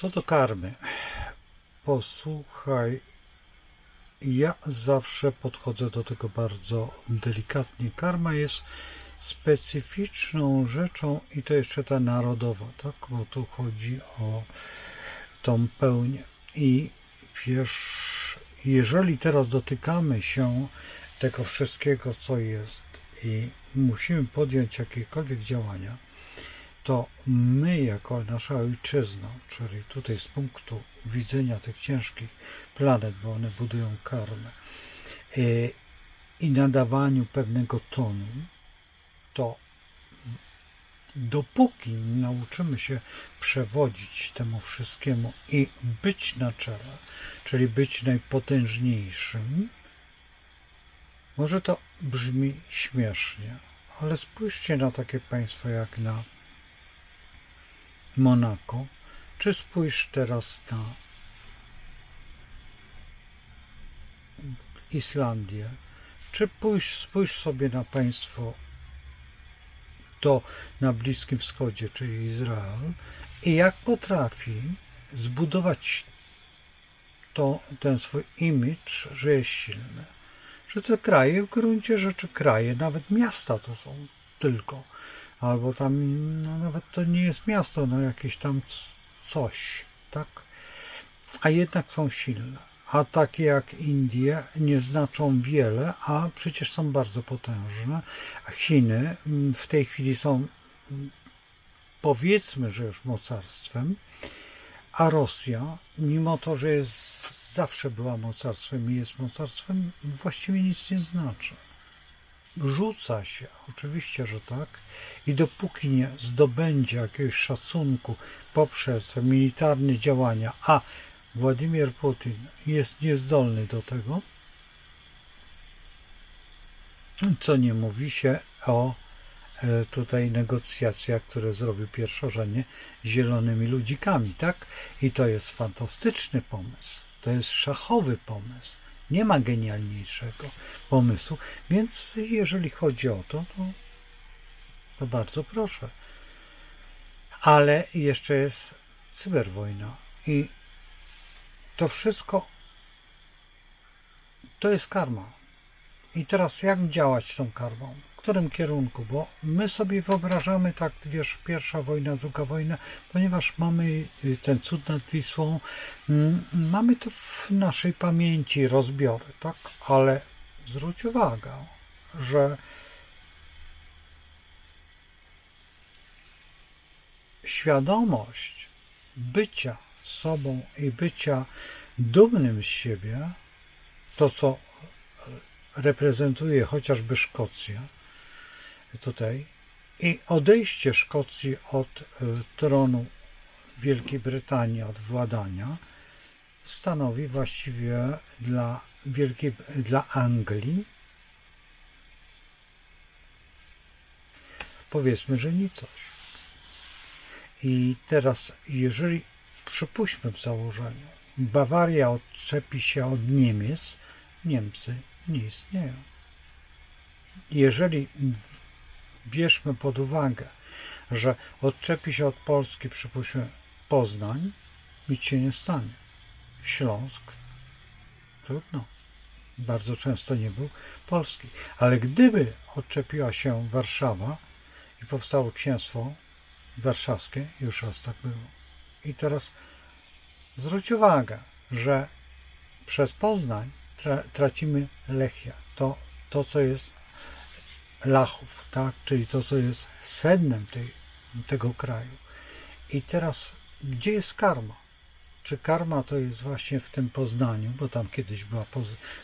Co do karmy, posłuchaj, ja zawsze podchodzę do tego bardzo delikatnie. Karma jest specyficzną rzeczą i to jeszcze ta narodowa, tak? Bo tu chodzi o tą pełnię. I wiesz, jeżeli teraz dotykamy się tego wszystkiego, co jest i musimy podjąć jakiekolwiek działania, to my jako nasza ojczyzna, czyli tutaj z punktu widzenia tych ciężkich planet, bo one budują karmę e, i nadawaniu pewnego tonu, to dopóki nie nauczymy się przewodzić temu wszystkiemu i być na czele, czyli być najpotężniejszym, może to brzmi śmiesznie, ale spójrzcie na takie państwo jak na Monako, czy spójrz teraz na Islandię, czy pójrz, spójrz sobie na państwo to na Bliskim Wschodzie, czyli Izrael, i jak potrafi zbudować to, ten swój imidż, że jest silny. Że te kraje, w gruncie rzeczy kraje, nawet miasta to są tylko, albo tam, no nawet to nie jest miasto, no jakieś tam coś, tak? A jednak są silne. A takie jak Indie nie znaczą wiele, a przecież są bardzo potężne. Chiny mm, w tej chwili są mm, powiedzmy, że już mocarstwem, a Rosja, mimo to, że jest, zawsze była mocarstwem i jest mocarstwem, właściwie nic nie znaczy. Rzuca się, oczywiście, że tak, i dopóki nie zdobędzie jakiegoś szacunku poprzez militarne działania, a Władimir Putin jest niezdolny do tego, co nie mówi się o e, tutaj negocjacjach, które zrobił pierwszorzędnie zielonymi ludzikami, tak? I to jest fantastyczny pomysł. To jest szachowy pomysł. Nie ma genialniejszego pomysłu, więc jeżeli chodzi o to, to, to bardzo proszę. Ale jeszcze jest cyberwojna i to wszystko to jest karma. I teraz jak działać z tą karmą? Którym kierunku? Bo my sobie wyobrażamy tak, wiesz, pierwsza wojna, druga wojna, ponieważ mamy y, ten cud nad Wisłą, mm, mamy to w naszej pamięci, rozbiory, tak? Ale zwróć uwagę, że świadomość bycia sobą i bycia dumnym z siebie, to co reprezentuje chociażby Szkocja tutaj i odejście Szkocji od e, tronu Wielkiej Brytanii, od władania, stanowi właściwie dla Wielkiej, dla Anglii powiedzmy, że nicość. I teraz, jeżeli przypuśćmy w założeniu, Bawaria odczepi się od Niemiec, Niemcy nie istnieją. Jeżeli bierzmy pod uwagę, że odczepi się od Polski, przypuśćmy, Poznań, nic się nie stanie. Śląsk, trudno. Bardzo często nie był polski. Ale gdyby odczepiła się Warszawa i powstało księstwo warszawskie, już raz tak było. I teraz zwróć uwagę, że przez Poznań tra tracimy Lechia. To, to, co jest Lachów, tak? czyli to, co jest sednem tej, tego kraju. I teraz, gdzie jest karma? Czy karma to jest właśnie w tym Poznaniu, bo tam kiedyś była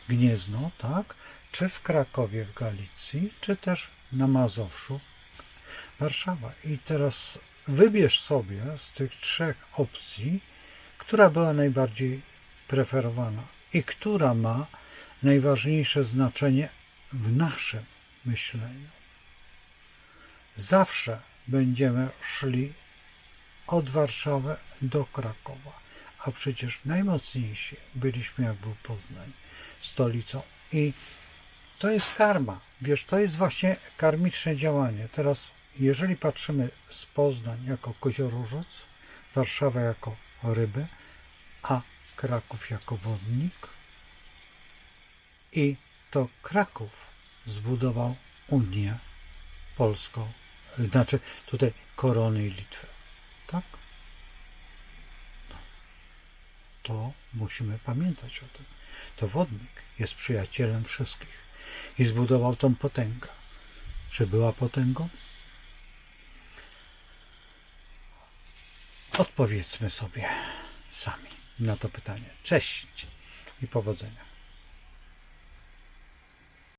Gniezno, tak? Czy w Krakowie w Galicji, czy też na Mazowszu, Warszawa. I teraz wybierz sobie z tych trzech opcji, która była najbardziej preferowana i która ma najważniejsze znaczenie w naszym myśleniu. Zawsze będziemy szli od Warszawy do Krakowa, a przecież najmocniejsi byliśmy, jak był Poznań, stolicą. I to jest karma. Wiesz, to jest właśnie karmiczne działanie. Teraz, jeżeli patrzymy z Poznań jako koziorożec, Warszawa jako o rybę, a Kraków jako wodnik. I to Kraków zbudował Unię Polską, znaczy tutaj korony i Litwę. Tak? No. To musimy pamiętać o tym. To wodnik jest przyjacielem wszystkich i zbudował tą potęgę. Czy była potęgą? Odpowiedzmy sobie sami na to pytanie. Cześć i powodzenia.